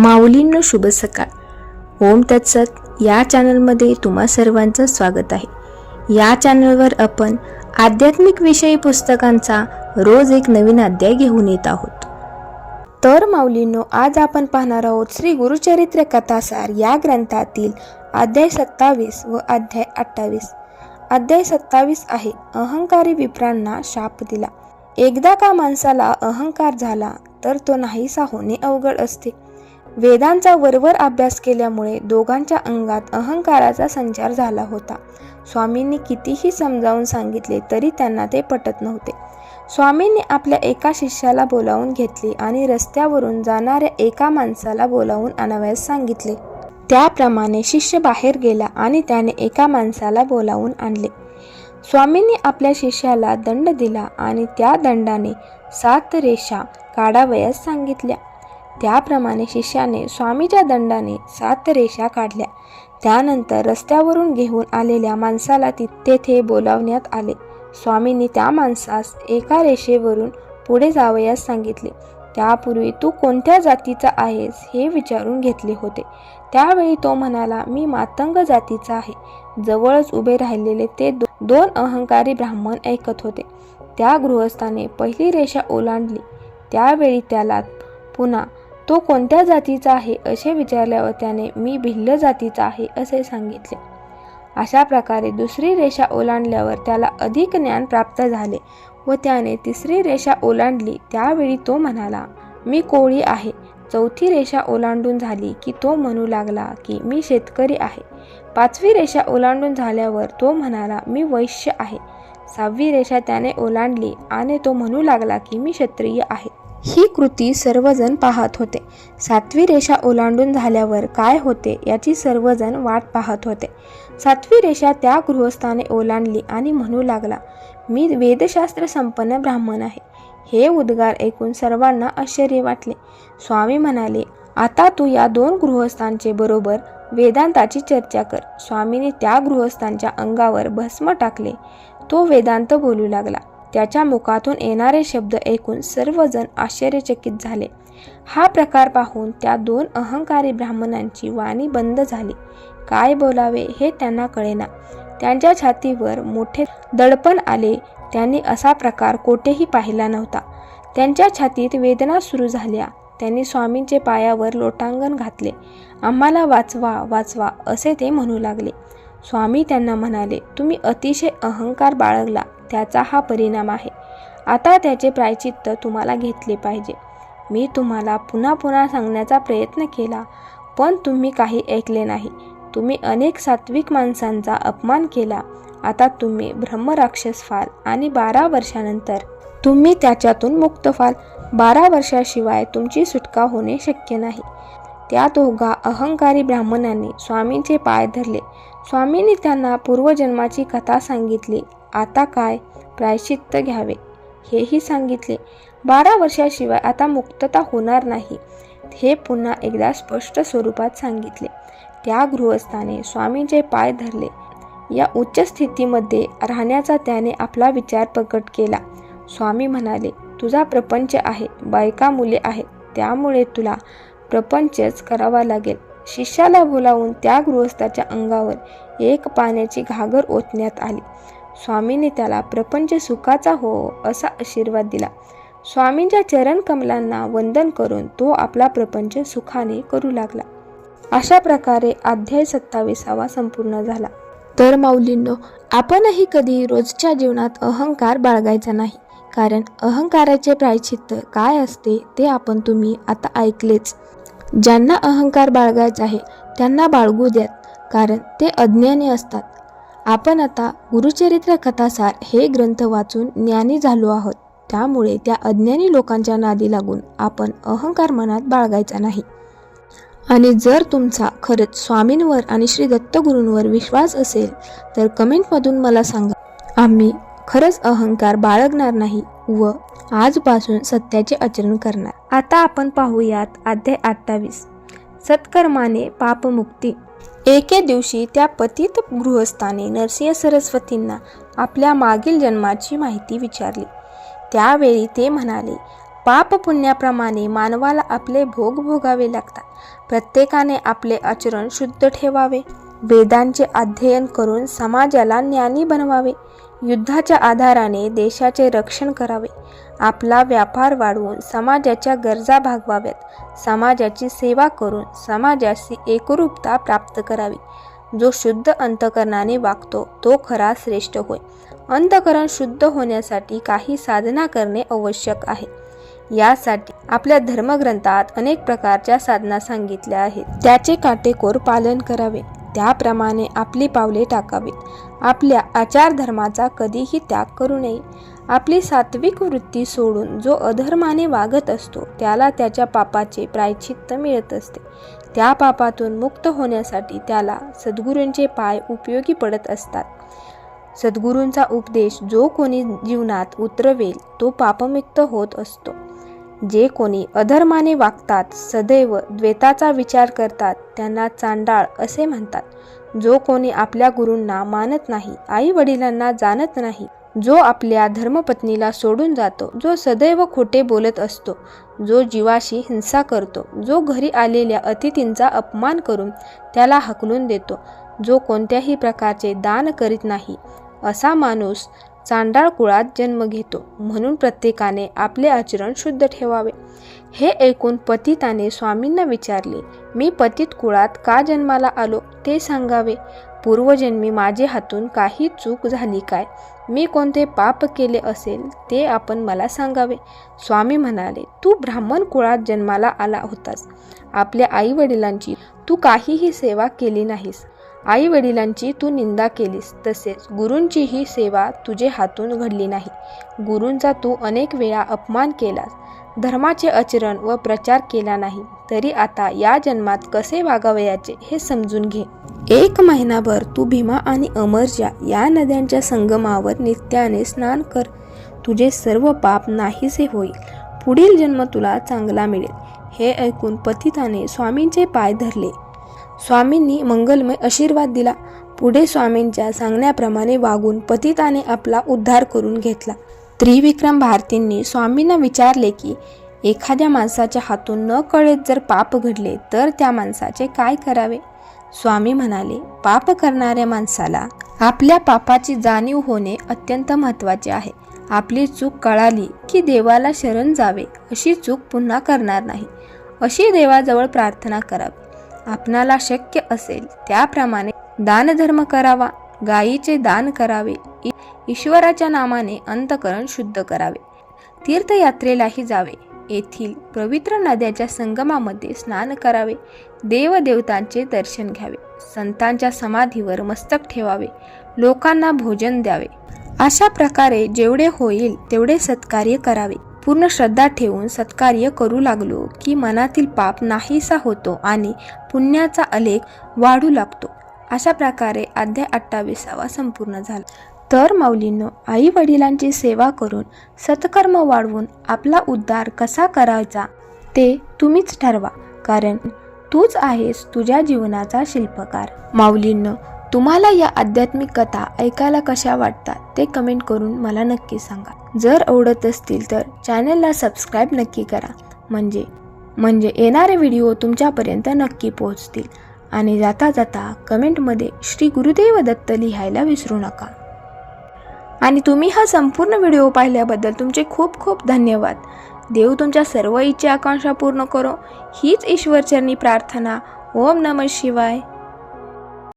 माऊलींनो शुभ सकाळ. ओम तत्सत. या चॅनलमध्ये तुम्हा सर्वांचं स्वागत आहे. या चॅनलवर आपण आध्यात्मिक विषयी पुस्तकांचा रोज एक नवीन अध्याय घेऊन येत आहोत. तर माऊलींनो आज आपण पाहणार आहोत श्री गुरुचरित्र कथासार या ग्रंथातील अध्याय सत्तावीस व अध्याय अठ्ठावीस. अध्याय सत्तावीस आहे अहंकारी विप्रांना शाप दिला. एकदा का माणसाला अहंकार झाला तर तो नाहीसा होणे अवघड असते. वेदांचा वरवर अभ्यास केल्यामुळे दोघांच्या अंगात अहंकाराचा संचार झाला होता. स्वामींनी कितीही समजावून सांगितले तरी त्यांना ते पटत नव्हते. स्वामींनी आपल्या एका शिष्याला बोलावून घेतले आणि रस्त्यावरून जाणाऱ्या एका माणसाला बोलावून आणावयास सांगितले. त्याप्रमाणे शिष्य बाहेर गेला आणि त्याने एका माणसाला बोलावून आणले. स्वामींनी आपल्या शिष्याला दंड दिला आणि त्या दंडाने सात रेषा काढावयास सांगितल्या. त्याप्रमाणे शिष्याने स्वामीच्या दंडाने सात रेषा काढल्या. त्यानंतर रस्त्यावरून घेऊन आलेल्या माणसाला ति तेथे बोलावण्यात आले. स्वामींनी त्या माणसास एका रेषेवरून पुढे जावयास सांगितले. त्यापूर्वी तू कोणत्या जातीचा आहेस हे विचारून घेतले होते. त्यावेळी तो म्हणाला मी मातंग जातीचा आहे. जवळच उभे राहिलेले ते दो, दोन अहंकारी ब्राह्मण ऐकत होते. त्या गृहस्थाने पहिली रेषा ओलांडली. त्यावेळी त्याला पुन्हा तो कोणत्या जातीचा आहे असे विचारल्यावर त्याने मी भिल्ल जातीचा आहे असे सांगितले. अशा प्रकारे दुसरी रेषा ओलांडल्यावर त्याला अधिक ज्ञान प्राप्त झाले व त्याने तिसरी रेषा ओलांडली. त्यावेळी तो म्हणाला मी कोळी आहे. चौथी रेषा ओलांडून झाली की तो म्हणू लागला की मी शेतकरी आहे. पाचवी रेषा ओलांडून झाल्यावर तो म्हणाला मी वैश्य आहे. सहावी रेषा त्याने ओलांडली आणि तो म्हणू लागला की मी क्षत्रिय आहे. ही कृती सर्वजण पाहत होते. सातवी रेषा ओलांडून झाल्यावर काय होते याची सर्वजण वाट पाहत होते. सातवी रेषा त्या गृहस्थाने ओलांडली आणि म्हणू लागला मी वेदशास्त्र संपन्न ब्राह्मण आहे. हे उद्गार ऐकून सर्वांना आश्चर्य वाटले. स्वामी म्हणाले आता तू या दोन गृहस्थांचे बरोबर वेदांताची चर्चा कर. स्वामीने त्या गृहस्थांच्या अंगावर भस्म टाकले. तो वेदांत बोलू लागला त्याच्या मुखातून येणारे शब्द ऐकून सर्वजण आश्चर्यचकित झाले. हा प्रकार पाहून त्या दोन अहंकारी ब्राह्मणांची वाणी बंद झाली. काय बोलावे हे त्यांना कळेना. त्यांच्या छातीवर मोठे दडपण आले. त्यांनी असा प्रकार कोठेही पाहिला नव्हता. त्यांच्या छातीत वेदना सुरू झाल्या. त्यांनी स्वामींचे पायावर लोटांगण घातले. आम्हाला वाचवा वाचवा असे ते म्हणू लागले. स्वामी त्यांना म्हणाले तुम्ही अतिशय अहंकार बाळगला. त्याचा हा परिणाम आहे. आता त्याचे प्रायचित्त तुम्हाला घेतले पाहिजे. मी तुम्हाला पुन्हा पुन्हा सांगण्याचा प्रयत्न केला पण तुम्ही काही ऐकले नाही. तुम्ही अनेक सात्विक माणसांचा अपमान केला. आता तुम्ही ब्रह्मराक्षस व्हाल आणि बारा वर्षानंतर तुम्ही त्याच्यातून मुक्त व्हाल. बारा वर्षाशिवाय तुमची सुटका होणे शक्य नाही. त्या दोघा अहंकारी ब्राह्मणांनी स्वामींचे पाय धरले. स्वामींनी त्यांना पूर्वजन्माची कथा सांगितली आता काय प्रायश्चित्त घ्यावे? हेही सांगितले. बारा वर्षाशिवाय आता मुक्तता होणार नाही. हे पुन्हा एकदा स्पष्ट स्वरूपात सांगितले. त्या गृहस्थाने स्वामीचे पाय धरले. या उच्च स्थितीमध्ये राहण्याचा त्याने आपला विचार प्रकट केला. स्वामी म्हणाले तुझा प्रपंच आहे बायका मुले आहेत. त्यामुळे तुला प्रपंचच करावा लागेल. शिष्याला बोलावून त्या गृहस्थाच्या अंगावर एक पाण्याची घागर ओतण्यात आली. स्वामीने त्याला प्रपंच सुखाचा हो असा आशीर्वाद दिला. स्वामींच्या चरण कमलांना वंदन करून तो आपला प्रपंच सुखाने करू लागला. अशा प्रकारे अध्याय सत्ताविसावा संपूर्ण झाला. तर माऊलींनो आपणही कधी रोजच्या जीवनात अहंकार बाळगायचा नाही. कारण अहंकाराचे प्रायचित्त काय असते ते आपण तुम्ही आता ऐकलेच. ज्यांना अहंकार बाळगायचा आहे त्यांना बाळगू द्यात. कारण ते अज्ञानी असतात. आपण आता गुरुचरित्र कथासार हे ग्रंथ वाचून ज्ञानी झालो आहोत. त्यामुळे त्या अज्ञानी लोकांच्या नादी लागून आपण अहंकार मनात बाळगायचा नाही. आणि जर तुमचा खरंच स्वामींवर आणि श्री दत्तगुरूंवर विश्वास असेल तर कमेंटमधून मला सांगा. आम्ही खरंच अहंकार बाळगणार नाही व आजपासून सत्याचे आचरण करणार. आता आपण पाहूयात अध्याय अठ्ठावीस. सत्कर्माने पापमुक्ती. एके दिवशी त्या पतित गृहस्थाने नरसिंह सरस्वतींना आपल्या मागील जन्माची माहिती विचारली. त्यावेळी ते म्हणाले पाप पुण्याप्रमाणे मानवाला आपले भोग भोगावे लागतात. प्रत्येकाने आपले आचरण शुद्ध ठेवावे. वेदांचे अध्ययन करून समाजाला ज्ञानी बनवावे. युद्धाच्या आधाराने देशाचे रक्षण करावे. आपला व्यापार वाढवून समाजाच्या गरजा भागवाव्यात. समाजाची सेवा करून समाजाशी एकरूपता प्राप्त करावी. जो शुद्ध अंतकरणाने वागतो तो खरा श्रेष्ठ होय. अंतकरण शुद्ध होण्यासाठी काही साधना करणे आवश्यक आहे. यासाठी आपल्या धर्मग्रंथात अनेक प्रकारच्या साधना सांगितल्या आहेत. त्याचे काटेकोर पालन करावे. त्याप्रमाणे आपली पावले टाकावीत. आपल्या आचारधर्माचा कधीही त्याग करू नये. आपली सात्विक वृत्ती सोडून जो अधर्माने वागत असतो त्याला त्याच्या पापाचे प्रायचित्त मिळत असते. त्या पापातून मुक्त होण्यासाठी त्याला सद्गुरूंचे पाय उपयोगी पडत असतात. सद्गुरूंचा उपदेश जो कोणी जीवनात उतरवेल तो पापमुक्त होत असतो. जे कोणी अधर्माने वागतात सदैव द्वेताचा विचार करतात त्यांना चांडाळ असे म्हणतात. जो कोणी आपल्या गुरूंना मानत नाही आई वडिलांना जाणत नाही जो आपल्या धर्मपत्नीला सोडून जातो जो सदैव खोटे बोलत असतो जो जीवाशी हिंसा करतो जो घरी आलेल्या अतिथींचा अपमान करून त्याला हकलून देतो जो कोणत्याही प्रकारचे दान करीत नाही असा माणूस चांडाळ कुळात जन्म घेतो म्हणून प्रत्येकाने आपले आचरण शुद्ध ठेवावे. हे ऐकून पतिताने स्वामींना विचारले मी पतित कुळात का जन्माला आलो ते सांगावे. पूर्वजन्मी माझे हातून काही चूक झाली काय? मी कोणते पाप केले असेल ते आपण मला सांगावे. स्वामी म्हणाले तू ब्राह्मण कुळात जन्माला आला होतास. आपल्या आईवडिलांची तू काहीही सेवा केली नाहीस. आई वडिलांची तू निंदा केलीस. तसेच गुरूंचीही सेवा तुझे हातून घडली नाही. गुरूंचा तू अनेक वेळा अपमान केलास. धर्माचे आचरण व प्रचार केला नाही तरी आता या जन्मात कसे वागावयाचे हे समजून घे. एक महिनाभर तू भीमा आणि अमरजा या नद्यांच्या संगमावर नित्याने स्नान कर. तुझे सर्व पाप नाहीसे होईल. पुढील जन्म तुला चांगला मिळेल. हे ऐकून पतिताने स्वामींचे पाय धरले. स्वामींनी मंगलमय आशीर्वाद दिला. पुढे स्वामींच्या सांगण्याप्रमाणे वागून पतिताने आपला उद्धार करून घेतला. त्रिविक्रम भारतींनी स्वामींना विचारले की एखाद्या माणसाच्या हातून न कळत जर पाप घडले तर त्या माणसाचे काय करावे? स्वामी म्हणाले पाप करणाऱ्या माणसाला आपल्या पापाची जाणीव होणे अत्यंत महत्त्वाचे आहे. आपली चूक कळाली की देवाला शरण जावे अशी चूक पुन्हा करणार नाही. अशी देवाजवळ प्रार्थना करावी. आपणाला शक्य असेल त्याप्रमाणे दानधर्म करावा गायीचे दान करावे ईश्वराच्या नामाने अंतकरण शुद्ध करावे. तीर्थयात्रेलाही जावे. येथील पवित्र नद्याच्या संगमामध्ये स्नान करावे. देवदेवतांचे दर्शन घ्यावे. संतांच्या समाधीवर मस्तक ठेवावे. लोकांना भोजन द्यावे. अशा प्रकारे जेवढे होईल तेवढे सत्कार्य करावे. पूर्ण श्रद्धा ठेवून सत्कार्य करू लागलो की मनातील पाप नाहीसा होतो आणि पुण्याचा अलेख वाढू लागतो. अशा प्रकारे अध्याय अठ्ठावीसावा संपूर्ण झाला. तर माऊलींनो आई वडिलांची सेवा करून सत्कर्म वाढवून आपला उद्धार कसा करायचा ते तुम्हीच ठरवा. कारण तूच आहेस तुझ्या जीवनाचा शिल्पकार. माऊलींनो तुम्हाला या आध्यात्मिक कथा ऐकायला कशा वाटतात ते कमेंट करून मला नक्की सांगा. जर आवडत असतील तर चॅनलला सबस्क्राईब नक्की करा. म्हणजे म्हणजे येणारे व्हिडिओ तुमच्यापर्यंत नक्की पोहोचतील. आणि जाता जाता कमेंटमध्ये श्री गुरुदेव दत्त लिहायला विसरू नका. आणि तुम्ही हा संपूर्ण व्हिडिओ पाहिल्याबद्दल तुमचे खूप खूप धन्यवाद. देव तुमच्या सर्व इच्छा आकांक्षा पूर्ण करो. हीच ईश्वरचरणी प्रार्थना. ओम नम शिवाय.